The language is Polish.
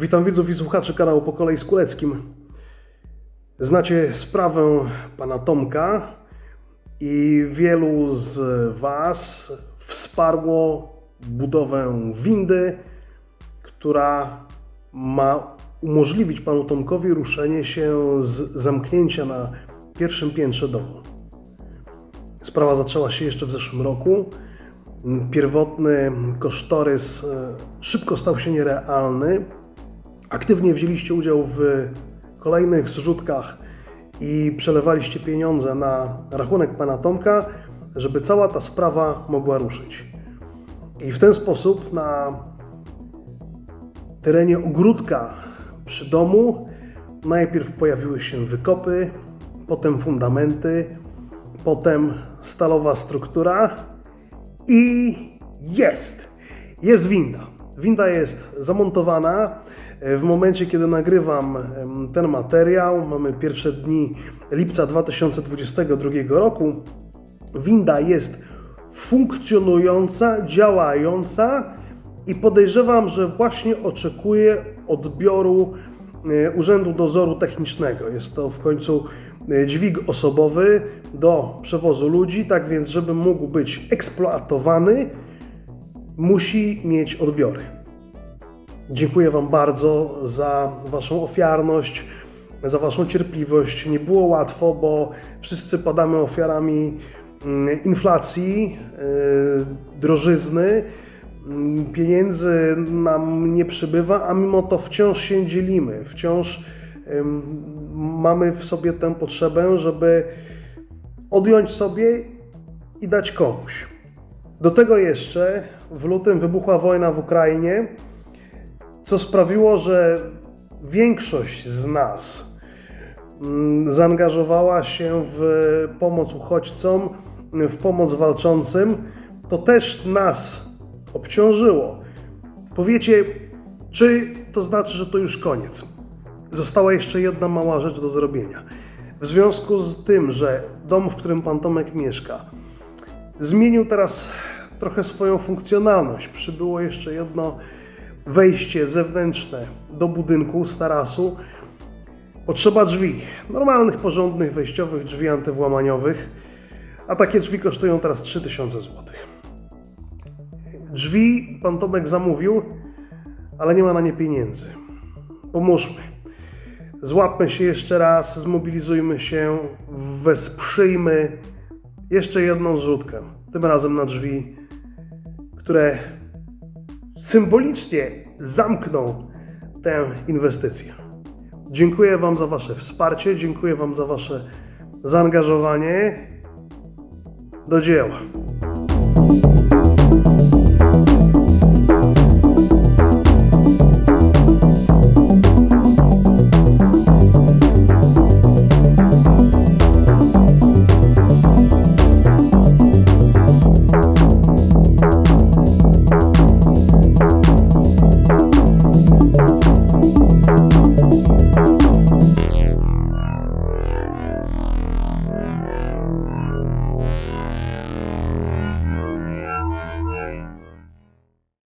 Witam widzów i słuchaczy kanału Po kolei z Kuleckim. Znacie sprawę pana Tomka i wielu z Was wsparło budowę windy, która ma umożliwić panu Tomkowi ruszenie się z zamknięcia na pierwszym piętrze domu. Sprawa zaczęła się jeszcze w zeszłym roku. Pierwotny kosztorys e, szybko stał się nierealny. Aktywnie wzięliście udział w kolejnych zrzutkach i przelewaliście pieniądze na rachunek pana Tomka, żeby cała ta sprawa mogła ruszyć. I w ten sposób na terenie ogródka przy domu najpierw pojawiły się wykopy, potem fundamenty, potem stalowa struktura i jest! Jest winda. Winda jest zamontowana. W momencie, kiedy nagrywam ten materiał, mamy pierwsze dni lipca 2022 roku. Winda jest funkcjonująca, działająca i podejrzewam, że właśnie oczekuje odbioru e, Urzędu Dozoru Technicznego. Jest to w końcu e, dźwig osobowy do przewozu ludzi, tak więc, żeby mógł być eksploatowany, musi mieć odbiory. Dziękuję Wam bardzo za Waszą ofiarność, za Waszą cierpliwość. Nie było łatwo, bo wszyscy padamy ofiarami mm, inflacji, yy, drożyzny. Mm, Pieniędzy nam nie przybywa, a mimo to wciąż się dzielimy. Wciąż mamy w sobie tę potrzebę, żeby odjąć sobie i dać komuś. Do tego jeszcze w lutym wybuchła wojna w Ukrainie, co sprawiło, że większość z nas mm, zaangażowała się w pomoc uchodźcom, w pomoc walczącym. To też nas obciążyło. Powiecie, czy to znaczy, że to już koniec? Została jeszcze jedna mała rzecz do zrobienia. W związku z tym, że dom, w którym pan Tomek mieszka, zmienił teraz trochę swoją funkcjonalność. Przybyło jeszcze jedno wejście zewnętrzne do budynku z tarasu. Potrzeba drzwi, normalnych, porządnych, wejściowych drzwi antywłamaniowych, a takie drzwi kosztują teraz 3000 zł. Drzwi pan Tomek zamówił, ale nie ma na nie pieniędzy. Pomóżmy. Złapmy się jeszcze raz, zmobilizujmy się, wesprzyjmy jeszcze jedną zrzutkę. Tym razem na drzwi, które symbolicznie zamkną tę inwestycję. Dziękuję Wam za Wasze wsparcie, dziękuję Wam za Wasze zaangażowanie. Do dzieła.